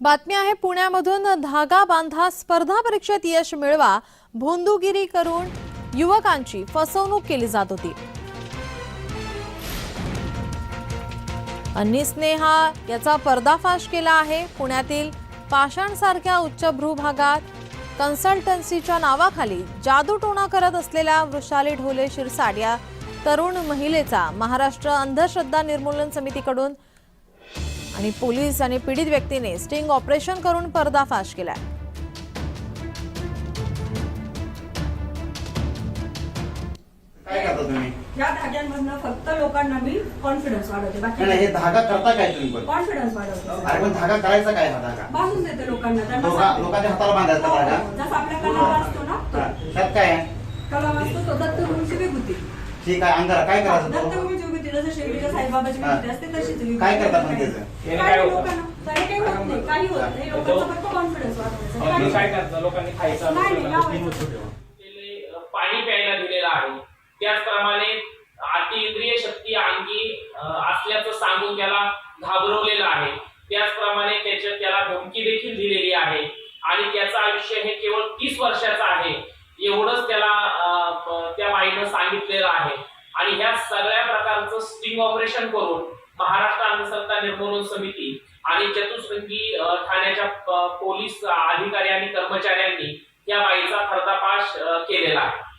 बातमी आहे पुण्यामधून धागा बांधा स्पर्धा परीक्षेत यश मिळवा भोंदूगिरी करून युवकांची फसवणूक केली जात होती. अन्नी हा याचा पर्दाफाश केला आहे. पुण्यातील पाषाणसारख्या उच्चभ्रू भागात कन्सल्टन्सीच्या नावाखाली जादूटोणा करत असलेल्या वृषाली ढोले शिरसाट या तरुण महिलेचा महाराष्ट्र अंधश्रद्धा निर्मूलन समितीकडून आणि पोलीस आणि पीडित व्यक्तीने स्टिंग ऑपरेशन करून पर्दाफाश केलाय. काय करता तुम्ही? या धाग्यांमधनं फक्त लोकांना मी कॉन्फिडन्स वाढवते. नाही नाही, बाकी हे धागा करता काय तुम्ही पण? कॉन्फिडन्स वाढवते. अरे पण धागा करायचा काय हा धागा? बांधून देते लोकांना त्यांना लोका- सांगते. लोकांच्या हाताला बांधायचा हो, धागा? हो. जसा आपल्या कलावा असतो ना हा, त्यात काय आहे? कलावा असतो तो दत्तगुरूंची विभूती. ठीक आहे अंधारा काय करायचं तो? दत्तगुरूंची विभूती जसं शिर्डीच्या साईबाबाची. विभूती असते तशीच विभूती. काय करतात पण त्याचं? काही लोकांना काही काही होत नाही काही होत नाही. लोकांचा फक्त कॉन्फिडन्स वाढवायचा. तुम्ही काही- काय करता लोकांनी खायचं नाही नाही लावायचं. केले, अ, पाणी प्यायला दिलेलं आहे. त्याचप्रमाणे अतिइंद्रिय शक्ती अंगी अ, असल्याचं सांगून त्याला घाबरवलेलं आहे. त्याचप्रमाणे त्याच्या त्याला धमकी देखील दिलेली आहे. आणि त्याचं आयुष्य हे केवळ तीस वर्षाचं आहे. एवढंच त्याला सांगितलेलं आहे. आणि ह्या सगळ्या प्रकारचं स्टिंग ऑपरेशन करून महाराष्ट्र अंधश्रद्धा निर्मूलन समिती आणि चतुश्रृंगी ठाण्याच्या पोलीस अधिकारी आणि कर्मचाऱ्यांनी या बाईचा पर्दाफाश केलेला आहे.